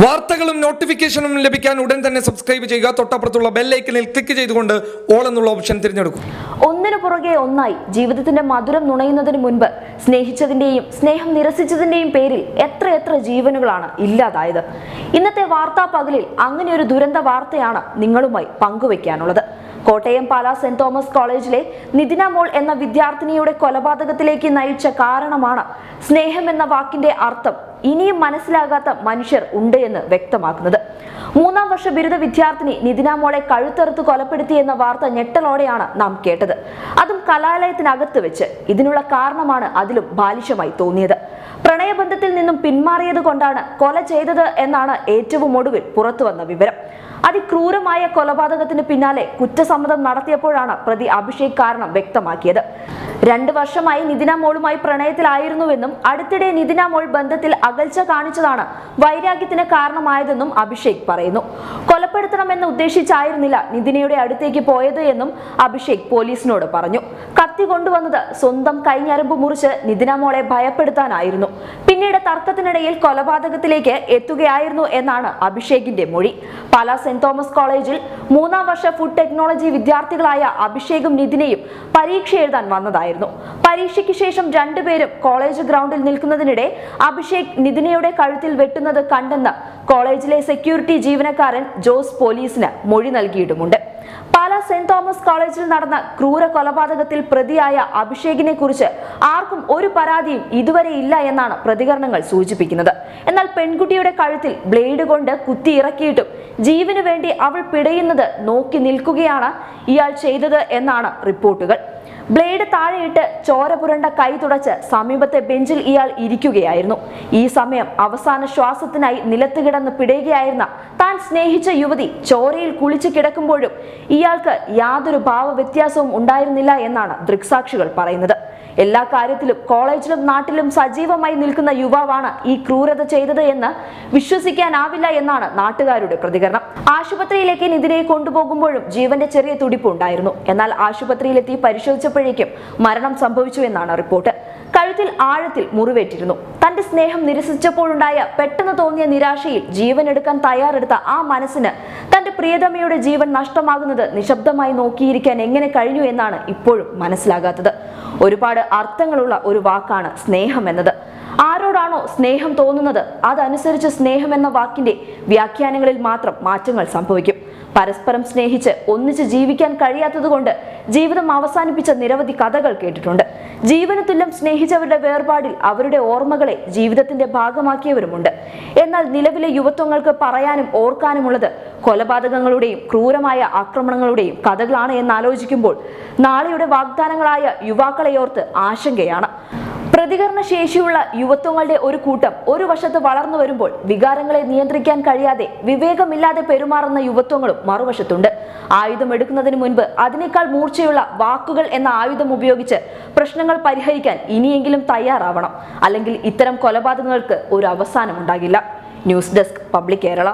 വാർത്തകളും നോട്ടിഫിക്കേഷനും ലഭിക്കാൻ ഉടൻ തന്നെ സബ്സ്ക്രൈബ് ചെയ്യുക. തൊട്ടപ്പുറത്തുള്ള ബെല്ലൈക്കനിൽ ക്ലിക്ക് ചെയ്തുകൊണ്ട് ഓൾ എന്നുള്ള ഓപ്ഷൻ തിരഞ്ഞെടുക്കും. ഒന്നിനു പുറകെ ഒന്നായി ജീവിതത്തിന്റെ മധുരം നുണയുന്നതിന് മുൻപ് സ്നേഹിച്ചതിന്റെയും സ്നേഹം നിരസിച്ചതിന്റെയും പേരിൽ എത്ര എത്ര ജീവനുകളാണ് ഇല്ലാതായത്. ഇന്നത്തെ വാർത്താ പകലിൽ അങ്ങനെ ഒരു ദുരന്ത വാർത്തയാണ് നിങ്ങളുമായി പങ്കുവെക്കാനുള്ളത്. കോട്ടയം പാല സെന്റ് തോമസ് കോളേജിലെ നിതിന മോൾ എന്ന വിദ്യാർത്ഥിനിയുടെ കൊലപാതകത്തിലേക്ക് നയിച്ച കാരണമാണ് സ്നേഹം എന്ന വാക്കിന്റെ അർത്ഥം ഇനിയും മനസ്സിലാകാത്ത മനുഷ്യർ ഉണ്ട് എന്ന് വ്യക്തമാക്കുന്നത്. മൂന്നാം വർഷ ബിരുദ വിദ്യാർത്ഥിനി നിതിന മോളെ കഴുത്തെറുത്ത് കൊലപ്പെടുത്തി എന്ന വാർത്ത ഞെട്ടലോടെയാണ് നാം കേട്ടത്. അതും കലാലയത്തിനകത്ത് വെച്ച്. ഇതിനുള്ള കാരണമാണ് അതിലും ബാലിശമായി തോന്നിയത്. പ്രണയബന്ധത്തിൽ നിന്നും പിന്മാറിയത് കൊണ്ടാണ് കൊല ചെയ്തത് എന്നാണ് ഏറ്റവും ഒടുവിൽ പുറത്തുവന്ന വിവരം. അതിക്രൂരമായ കൊലപാതകത്തിന് പിന്നാലെ കുറ്റസമ്മതം നടത്തിയപ്പോഴാണ് പ്രതി അഭിഷേക് കാരണം വ്യക്തമാക്കിയത്. രണ്ട് വർഷമായി നിതിന മോളുമായി പ്രണയത്തിലായിരുന്നുവെന്നും അടുത്തിടെ നിതിന മോൾ ബന്ധത്തിൽ അകൽച്ച കാണിച്ചതാണ് വൈരാഗ്യത്തിന് കാരണമായതെന്നും അഭിഷേക് പറയുന്നു. കൊലപ്പെടുത്തണമെന്ന് ഉദ്ദേശിച്ചായിരുന്നില്ല നിതിനയുടെ അടുത്തേക്ക് പോയത് എന്നും അഭിഷേക് പോലീസിനോട് പറഞ്ഞു. കത്തി കൊണ്ടുവന്നത് സ്വന്തം കൈഞ്ഞരമ്പ് മുറിച്ച് നിതിന മോളെ ഭയപ്പെടുത്താനായിരുന്നു. പിന്നീട് തർക്കത്തിനിടയിൽ കൊലപാതകത്തിലേക്ക് എത്തുകയായിരുന്നു എന്നാണ് അഭിഷേകിന്റെ മൊഴി. പാല സെന്റ് തോമസ് കോളേജിൽ മൂന്നാം വർഷ ഫുഡ് ടെക്നോളജി വിദ്യാർത്ഥികളായ അഭിഷേകും നിതിനെയും പരീക്ഷ എഴുതാൻ വന്നതായിരുന്നു. പരീക്ഷയ്ക്ക് ശേഷം രണ്ടുപേരും കോളേജ് ഗ്രൗണ്ടിൽ നിൽക്കുന്നതിനിടെ അഭിഷേക് നിതിനയുടെ കഴുത്തിൽ വെട്ടുന്നത് കണ്ടെന്ന് കോളേജിലെ സെക്യൂരിറ്റി ജീവനക്കാരൻ ജോസ് പോലീസിന് മൊഴി നൽകിയിട്ടുമുണ്ട്. പാല സെന്റ് തോമസ് കോളേജിൽ നടന്ന ക്രൂര കൊലപാതകത്തിൽ പ്രതിയായ അഭിഷേകിനെ കുറിച്ച് ആർക്കും ഒരു പരാതിയും ഇതുവരെ ഇല്ല എന്നാണ് പ്രതികരണങ്ങൾ സൂചിപ്പിക്കുന്നത്. എന്നാൽ പെൺകുട്ടിയുടെ കഴുത്തിൽ ബ്ലേഡ് കൊണ്ട് കുത്തി ഇറക്കിയിട്ടും ജീവന് വേണ്ടി അവൾ പിടയുന്നത് നോക്കി നിൽക്കുകയാണ് ഇയാൾ ചെയ്തത് എന്നാണ് റിപ്പോർട്ടുകൾ. ബ്ലേഡ് താഴെയിട്ട് ചോര പുരണ്ട കൈ തുടച്ച് സമീപത്തെ ബെഞ്ചിൽ ഇയാൾ ഇരിക്കുകയായിരുന്നു. ഈ സമയം അവസാന ശ്വാസത്തിനായി നിലത്ത് കിടന്ന് പിടയുകയായിരുന്ന താൻ സ്നേഹിച്ച യുവതി ചോരയിൽ കുളിച്ചു കിടക്കുമ്പോഴും ഇയാൾക്ക് യാതൊരു ഭാവവ്യത്യാസവും ഉണ്ടായിരുന്നില്ല എന്നാണ് ദൃക്സാക്ഷികൾ പറയുന്നത്. എല്ലാ കാര്യത്തിലും കോളേജിലും നാട്ടിലും സജീവമായി നിൽക്കുന്ന യുവാവാണ് ഈ ക്രൂരത ചെയ്തത് എന്ന് വിശ്വസിക്കാനാവില്ല എന്നാണ് നാട്ടുകാരുടെ പ്രതികരണം. ആശുപത്രിയിലേക്ക് നിതിനെ കൊണ്ടുപോകുമ്പോഴും ജീവന്റെ ചെറിയ തുടിപ്പ് ഉണ്ടായിരുന്നു. എന്നാൽ ആശുപത്രിയിലെത്തി പരിശോധിച്ചപ്പോഴേക്കും മരണം സംഭവിച്ചു എന്നാണ് റിപ്പോർട്ട്. കഴുത്തിൽ ആഴത്തിൽ മുറിവേറ്റിരുന്നു. തന്റെ സ്നേഹം നിരസിച്ചപ്പോഴുണ്ടായ പെട്ടെന്ന് തോന്നിയ നിരാശയിൽ ജീവൻ എടുക്കാൻ തയ്യാറെടുത്ത ആ മനസ്സിന് തന്റെ പ്രിയതമയുടെ ജീവൻ നഷ്ടമാകുന്നത് നിശബ്ദമായി നോക്കിയിരിക്കാൻ എങ്ങനെ കഴിഞ്ഞു എന്നാണ് ഇപ്പോഴും മനസ്സിലാകാത്തത്. ഒരുപാട് അർത്ഥങ്ങളുള്ള ഒരു വാക്കാണ് സ്നേഹം എന്നത്. ആരോടാണോ സ്നേഹം തോന്നുന്നത് അതനുസരിച്ച് സ്നേഹം എന്ന വാക്കിന്റെ വ്യാഖ്യാനങ്ങളിൽ മാത്രം മാറ്റങ്ങൾ സംഭവിക്കും. പരസ്പരം സ്നേഹിച്ച് ഒന്നിച്ച് ജീവിക്കാൻ കഴിയാത്തതുകൊണ്ട് ജീവിതം അവസാനിപ്പിച്ച നിരവധി കഥകൾ കേട്ടിട്ടുണ്ട്. ജീവന് തുല്യം സ്നേഹിച്ചവരുടെ വേർപാടിൽ അവരുടെ ഓർമ്മകളെ ജീവിതത്തിന്റെ ഭാഗമാക്കിയവരുമുണ്ട്. എന്നാൽ നിലവിലെ യുവത്വങ്ങൾക്ക് പറയാനും ഓർക്കാനുമുള്ളത് കൊലപാതകങ്ങളുടെയും ക്രൂരമായ ആക്രമണങ്ങളുടെയും കഥകളാണ് എന്നാലോചിക്കുമ്പോൾ നാളെയുടെ വാഗ്ദാനങ്ങളായ യുവാക്കളെയോർത്ത് ആശങ്കയാണ്. പ്രതികരണ ശേഷിയുള്ള യുവത്വങ്ങളുടെ ഒരു കൂട്ടം ഒരു വശത്ത് വളർന്നു വരുമ്പോൾ വികാരങ്ങളെ നിയന്ത്രിക്കാൻ കഴിയാതെ വിവേകമില്ലാതെ പെരുമാറുന്ന യുവത്വങ്ങളും മറുവശത്തുണ്ട്. ആയുധം എടുക്കുന്നതിന് മുൻപ് അതിനേക്കാൾ മൂർച്ചയുള്ള വാക്കുകൾ എന്ന ആയുധം ഉപയോഗിച്ച് പ്രശ്നങ്ങൾ പരിഹരിക്കാൻ ഇനിയെങ്കിലും തയ്യാറാവണം. അല്ലെങ്കിൽ ഇത്തരം കൊലപാതകങ്ങൾക്ക് ഒരു അവസാനം ഉണ്ടാകില്ല ന്യൂസ് ഡെസ്ക് പബ്ലിക് കേരള.